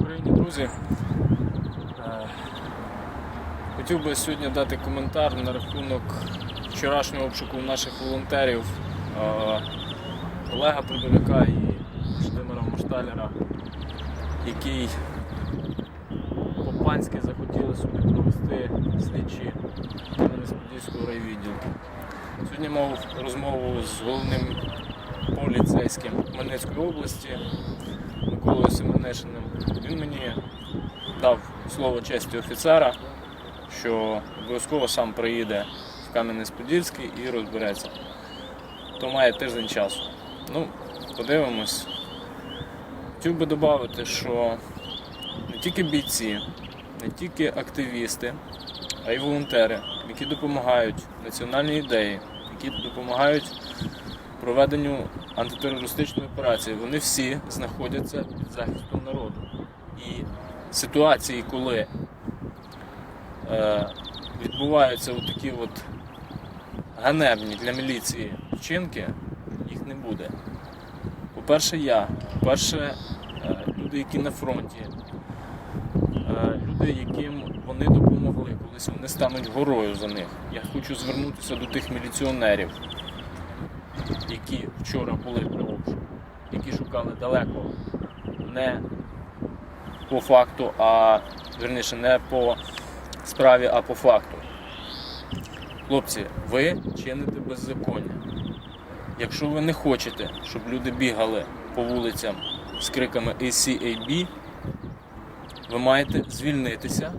Україні, друзі! Е, Хотів би сьогодні дати коментар на рахунок вчорашнього обшуку наших волонтерів е, Олега Подоляка і Володимира Мошталяра, який по-панськи захотіли собі провести слідчі Кам'янець-Подільського райвідділу. Сьогодні мав розмову з головним поліцейським Хмельницької області Миколою Семенишиним. Він мені дав слово честі офіцера, що обов'язково сам приїде в Кам'янець-Подільський і розбереться. То має тиждень часу. Ну, подивимось. Хотів би додати, що не тільки бійці, не тільки активісти, а й волонтери, які допомагають національній ідеї, які допомагають проведенню антитерористичної операції, вони всі знаходяться під захистом народу. І ситуації, коли е, відбуваються такі от ганебні для міліції вчинки, їх не буде. По-перше, я, по-перше, е, люди, які на фронті, е, люди, яким вони допомогли, колись вони стануть горою за них. Я хочу звернутися до тих міліціонерів, які вчора були обшуку, які шукали далеко не по факту, а верніше не по справі, а по факту. Хлопці, ви чините беззаконня. Якщо ви не хочете, щоб люди бігали по вулицям з криками ACAB, ви маєте звільнитися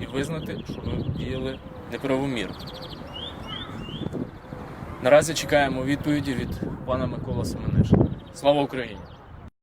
і визнати, що ви діяли неправомірно. Наразі чекаємо відповіді від пана Микола Семенишина. Слава Україні!